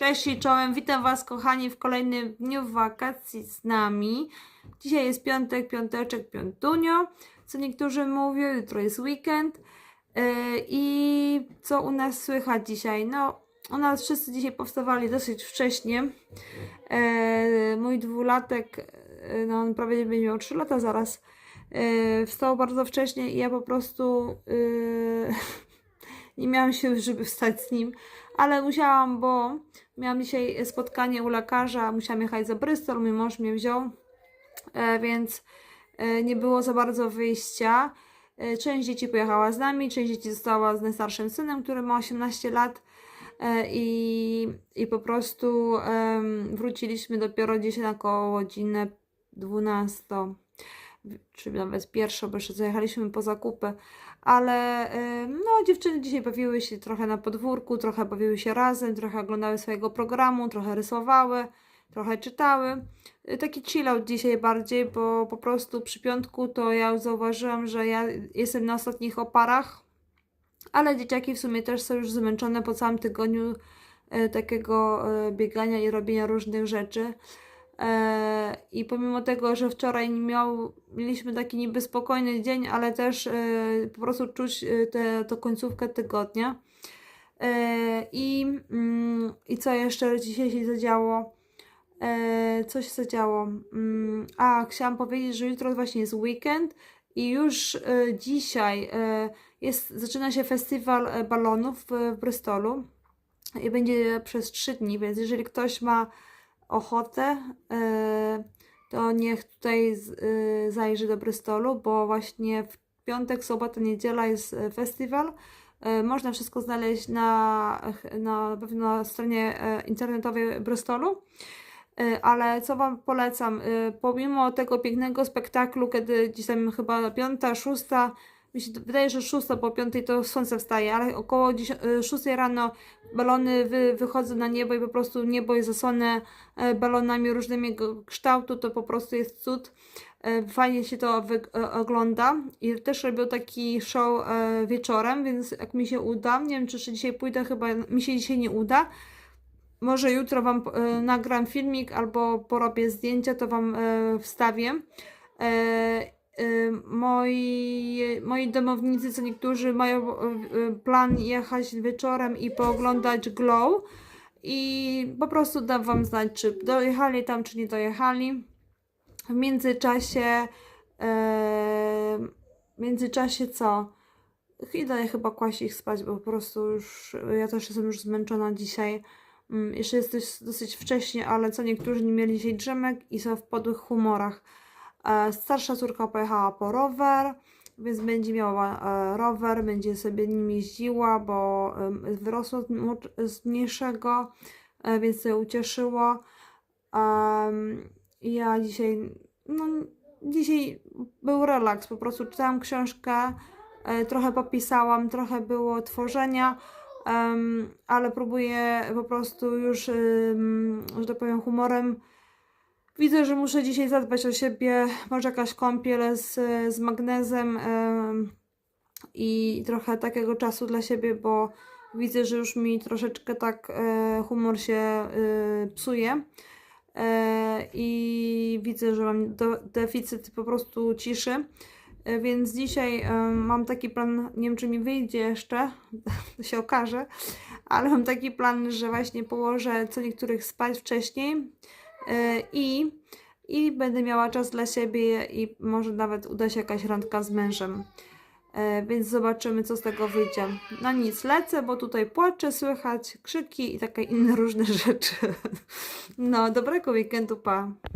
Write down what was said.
Cześć i czołem, witam Was kochani w kolejnym dniu wakacji z nami. Dzisiaj jest piątek, piąteczek, piątunio, co niektórzy mówią, jutro jest weekend. Yy, I co u nas słychać dzisiaj? No, u nas wszyscy dzisiaj powstawali dosyć wcześnie. Yy, Mój dwulatek, yy, no on prawie będzie miał 3 lata zaraz, wstał bardzo wcześnie i ja po prostu yy, nie miałam siły, żeby wstać z nim, ale musiałam, bo miałam dzisiaj spotkanie u lekarza, musiałam jechać za Bristol, mój mąż mnie wziął, e, więc e, nie było za bardzo wyjścia. E, Część dzieci pojechała z nami, część dzieci została z najstarszym synem, który ma 18 lat i, i po prostu wróciliśmy dopiero dzisiaj na około godzinę 12 czy nawet pierwszą, bo jeszcze zajechaliśmy po zakupy, ale no dziewczyny dzisiaj bawiły się trochę na podwórku, trochę bawiły się razem, trochę oglądały swojego programu, trochę rysowały, trochę czytały. Y, Taki chillout dzisiaj bardziej, bo po prostu przy piątku to ja zauważyłam, że ja jestem na ostatnich oparach, ale dzieciaki w sumie też są już zmęczone po całym tygodniu e, takiego e, biegania i robienia różnych rzeczy. E, I pomimo tego, że wczoraj miał, mieliśmy taki niby spokojny dzień, ale też e, po prostu czuć e, tę końcówkę tygodnia. I, mm, I co jeszcze dzisiaj się zadziało? Co się zadziało? Mm, A, chciałam powiedzieć, że jutro właśnie jest weekend i już dzisiaj jest, zaczyna się festiwal balonów w, Bristolu i będzie przez trzy dni, więc jeżeli ktoś ma ochotę, e, to niech tutaj e, zajrzy do Bristolu, bo właśnie w piątek, sobota, niedziela jest e, festiwal. Można wszystko znaleźć na, na pewno na stronie e, internetowej Bristolu. Ale co Wam polecam, pomimo tego pięknego spektaklu, kiedy gdzieś tam chyba piąta, szósta, mi się wydaje, że szósta, po piątej to słońce wstaje, ale około dziesią- e, szóstej rano balony wy, wychodzą na niebo i po prostu niebo jest zasłone e, balonami różnego kształtu, to po prostu jest cud. E, Fajnie się to e, ogląda i też robią taki show e, wieczorem, więc jak mi się uda, nie wiem czy jeszcze dzisiaj pójdę, chyba mi się dzisiaj nie uda, może jutro Wam e, nagram filmik albo porobię zdjęcia, to Wam e, wstawię. E, e, moi, moi domownicy, co niektórzy mają e, plan jechać wieczorem i pooglądać glow i po prostu dam Wam znać, czy dojechali tam, czy nie dojechali. W międzyczasie e, w międzyczasie co? Idę chyba kłaść ich spać, bo po prostu już ja też jestem już zmęczona dzisiaj. Mm, Jeszcze jest dosyć wcześnie, ale co niektórzy nie mieli dzisiaj drzemek i są w podłych humorach. E, Starsza córka pojechała po rower, więc będzie miała e, rower, będzie sobie nim jeździła, bo wyrosła z mniejszego, e, więc się ucieszyło. Ja dzisiaj, no dzisiaj był relaks, po prostu czytałam książkę, trochę popisałam, trochę było tworzenia, em, ale próbuję po prostu już, em, że tak powiem, humorem. Widzę, że muszę dzisiaj zadbać o siebie, może jakaś kąpiel z, z magnezem em, i trochę takiego czasu dla siebie, bo widzę, że już mi troszeczkę tak e, humor się e, psuje. E, I widzę, że mam deficyt po prostu ciszy. Więc dzisiaj mam taki plan, nie wiem czy mi wyjdzie jeszcze, to się okaże, ale mam taki plan, że właśnie położę co niektórych spać wcześniej i, i będę miała czas dla siebie i może nawet uda się jakaś randka z mężem. E, Więc zobaczymy, co z tego wyjdzie. No nic, lecę, bo tutaj płacze, słychać krzyki i takie inne różne rzeczy. No, dobrego weekendu, pa.